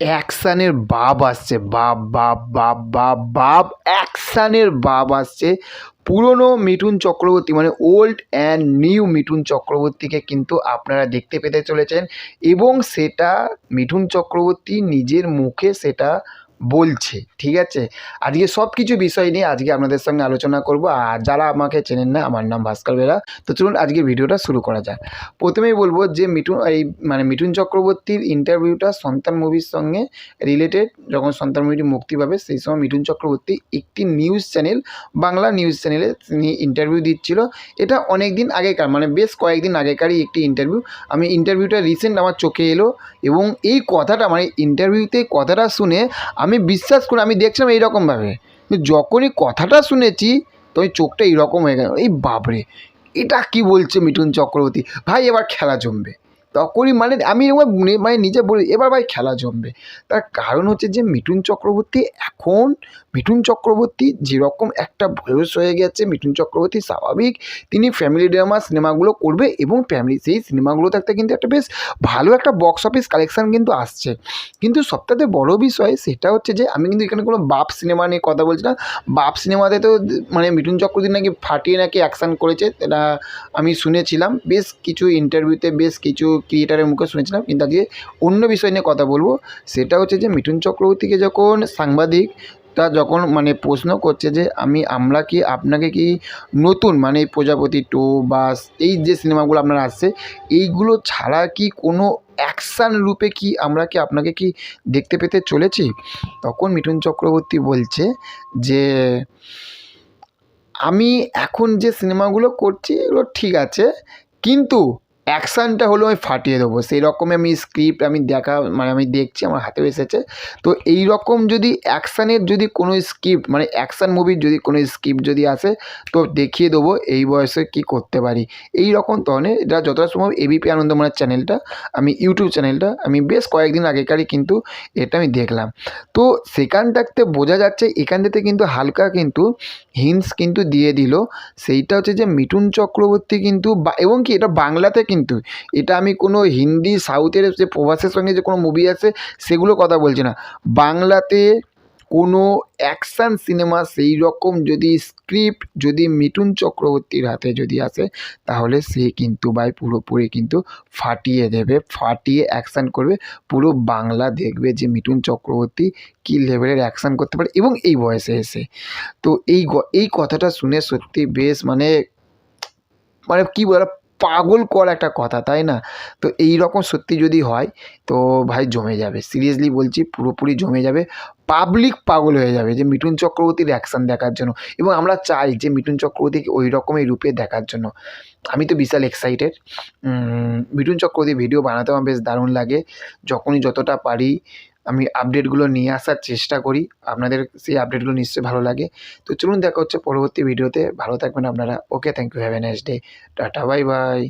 অ্যাকশানের বাপ আসছে, বাপ বাপ বাপ বাপ বাপ অ্যাকশানের বাপ আসছে। পুরনো মিঠুন চক্রবর্তী মানে ওল্ড অ্যান্ড নিউ মিঠুন চক্রবর্তীকে কিন্তু আপনারা দেখতে পেতে চলেছেন এবং সেটা মিঠুন চক্রবর্তী নিজের মুখে সেটা বলছে, ঠিক আছে? আজকে সব কিছু বিষয় নিয়ে আজকে আপনাদের সঙ্গে আলোচনা করব। আর যারা আমাকে চেনেন না, আমার নাম ভাস্কর বেরা। তো চলুন আজকে ভিডিওটা শুরু করা যাক। প্রথমেই বলব যে মিঠুন, এই মানে মিঠুন চক্রবর্তীর ইন্টারভিউটা সন্তান মুভির সঙ্গে রিলেটেড যখন সন্তান মুভিটি মুক্তি পাবে, সেই সময় মিঠুন চক্রবর্তী একটি নিউজ চ্যানেল বাংলা নিউজ চ্যানেলে তিনি ইন্টারভিউ দিচ্ছিল। এটা অনেক দিন আগেকার মানে বেশ কয়েকদিন আগেকারই একটি ইন্টারভিউ আমি ইন্টারভিউটা রিসেন্ট আমার চোখে এলো এবং এই কথাটা মানে ইন্টারভিউতে কথাটা শুনে আমি বিশ্বাস করি, আমি দেখছিলাম এইরকমভাবে যখনই কথাটা শুনেছি তো ওই চোখটা এইরকম হয়ে গেল। এই বাবরে এটা কি বলছে মিঠুন চক্রবর্তী? ভাই, এবার খেলা জমবে। তখনই মানে আমি এবার মানে নিজে বলি, এবার ভাই খেলা জমবে। তার কারণ হচ্ছে যে মিঠুন চক্রবর্তী এখন, মিঠুন চক্রবর্তী যেরকম একটা বয়স হয়ে গেছে, মিঠুন চক্রবর্তী স্বাভাবিক, তিনি ফ্যামিলি ড্রামা সিনেমাগুলো করবে এবং ফ্যামিলি সেই সিনেমাগুলো থাকতে কিন্তু একটা বেশ ভালো একটা বক্স অফিস কালেকশান কিন্তু আসছে। কিন্তু সবথেকে বড় বিষয় সেটা হচ্ছে যে, আমি কিন্তু এখানে কোনো বাপ সিনেমা নিয়ে কথা বলছি না। বাপ সিনেমাতে তো মানে মিঠুন চক্রবর্তী নাকি ফাটিয়ে নাকি অ্যাকশান করেছে এটা আমি শুনেছিলাম। বেশ কিছু ইন্টারভিউতে বেশ কিছু ক্রিয়েটারের মুখে শুনেছিলাম, কিন্তু আজকে অন্য বিষয় নিয়ে কথা বলব। সেটা হচ্ছে যে মিঠুন চক্রবর্তীকে যখন সাংবাদিক, তা যখন মানে প্রশ্ন করছে যে আমি, আমরা কি আপনাকে কি নতুন মানে প্রজাপতি টু বা এই যে সিনেমাগুলো আপনার আসছে, এইগুলো ছাড়া কি কোনো অ্যাকশান রূপে কি আমরা কি আপনাকে কি দেখতে পেতে চলেছি? তখন মিঠুন চক্রবর্তী বলছে যে, আমি এখন যে সিনেমাগুলো করছি, এগুলো ঠিক আছে, কিন্তু অ্যাকশানটা হলো আমি ফাটিয়ে দেবো। সেই রকমই আমি স্ক্রিপ্ট আমি দেখা মানে আমি দেখছি, আমার হাতেও এসেছে। তো এই রকম যদি অ্যাকশানের যদি কোনো স্ক্রিপ্ট মানে অ্যাকশান মুভির যদি কোনো স্ক্রিপ্ট যদি আসে, তো দেখিয়ে দেবো এই বয়সে কী করতে পারি। এই রকম ধরনের এটা যতটা সম্ভব এবিপি আনন্দমানের চ্যানেলটা আমি ইউটিউব চ্যানেলটা আমি বেশ কয়েকদিন আগেকারই কিন্তু এটা আমি দেখলাম। তো সেখানটাতে বোঝা যাচ্ছে, এখান থেকে কিন্তু হালকা কিন্তু হিন্স কিন্তু দিয়ে দিল। সেইটা হচ্ছে যে মিঠুন চক্রবর্তী কিন্তু এবং কি এটা বাংলাতে কিন্তু এটা আমি কোনো হিন্দি, সাউথের যে প্রভাসের সঙ্গে যে কোনো মুভি আছে, সেগুলো কথা বলছি না। বাংলাতে কোনো অ্যাকশান সিনেমা সেই রকম যদি স্ক্রিপ্ট যদি মিঠুন চক্রবর্তীর হাতে যদি আসে, তাহলে সে কিন্তু ভাই পুরোপুরি কিন্তু ফাটিয়ে দেবে, ফাটিয়ে অ্যাকশান করবে। পুরো বাংলা দেখবে যে মিঠুন চক্রবর্তী কী লেভেলের অ্যাকশান করতে পারে এবং এই বয়সে এসে। তো এই এই কথাটা শুনে সত্যি বেশ মানে মানে কী বলে পাগল কর একটা কথা, তাই না? তো এই রকম সত্যি যদি হয়, তো ভাই জমে যাবে। সিরিয়াসলি বলছি, পুরোপুরি জমে যাবে। পাবলিক পাগল হয়ে যাবে যে মিঠুন চক্রবর্তীর অ্যাকশান দেখার জন্য। এবং আমরা চাই যে মিঠুন চক্রবর্তীকে ওই রকমই রূপে দেখার জন্য। আমি তো বিশাল এক্সাইটেড মিঠুন চক্রবর্তী ভিডিও বানাতে আমার বেশ দারুণ লাগে। যখনই যতটা পারি আমি আপডেটগুলো নিয়ে আসার চেষ্টা করি। আপনাদের সেই আপডেটগুলো নিশ্চয়ই ভালো লাগে। তো চলুন দেখা হচ্ছে পরবর্তী ভিডিওতে ভালো থাকবেন আপনারা। Okay thank you have a nice day tata bye bye